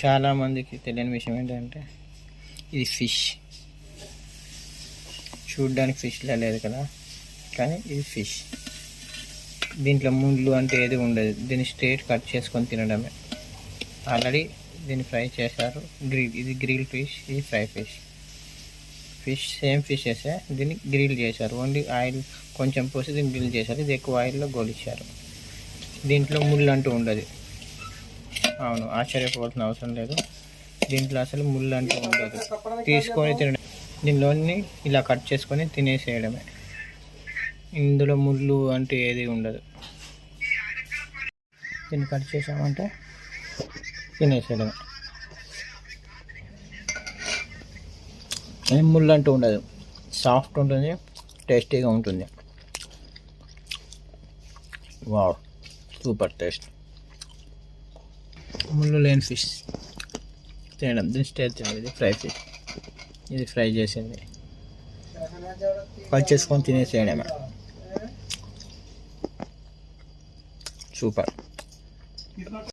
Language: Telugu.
చాలామందికి తెలియని విషయం ఏంటంటే ఇది ఫిష్ చూడ్డానికి ఫిష్లా లేదు కదా కానీ ఇది ఫిష్ దీంట్లో ముళ్ళు అంటే ఏది ఉండదు. దీన్ని స్ట్రేట్ కట్ చేసుకొని తినడమే. ఆల్రెడీ దీన్ని ఫ్రై చేశారు. గ్రిల్ ఇది గ్రిల్ ఫిష్ ఇది ఫ్రై ఫిష్ ఫిష్ సేమ్ ఫిషెసే దీన్ని గ్రిల్ చేశారు. ఓన్లీ ఆయిల్ కొంచెం పోసి దీన్ని గ్రిల్ చేశారు. ఇది ఎక్కువ ఆయిల్లో గోలిచ్చారు. దీంట్లో ముళ్ళు అంటూ ఉండదు. అవును ఆశ్చర్యపోవాల్సిన అవసరం లేదు. దీంట్లో అసలు ముళ్ళు అంటూ ఉండదు. తీసుకొని తినడం. దీనిలోని ఇలా కట్ చేసుకొని తినేసేయడమే. ఇందులో ముళ్ళు అంటూ ఏది ఉండదు. దీన్ని కట్ చేసామంటే తినేసేయడమే. ఏం ముళ్ళు అంటూ ఉండదు. సాఫ్ట్ ఉంటుంది టేస్టీగా ఉంటుంది. Wow super taste. ముళ్ళు లేని ఫిష్ తినడం. దీని స్టేట్ తినడం ఇది ఫ్రై ఫిష్ ఇది ఫ్రై చేసింది. కట్ చేసుకొని తినేసేయడమే సూపర్.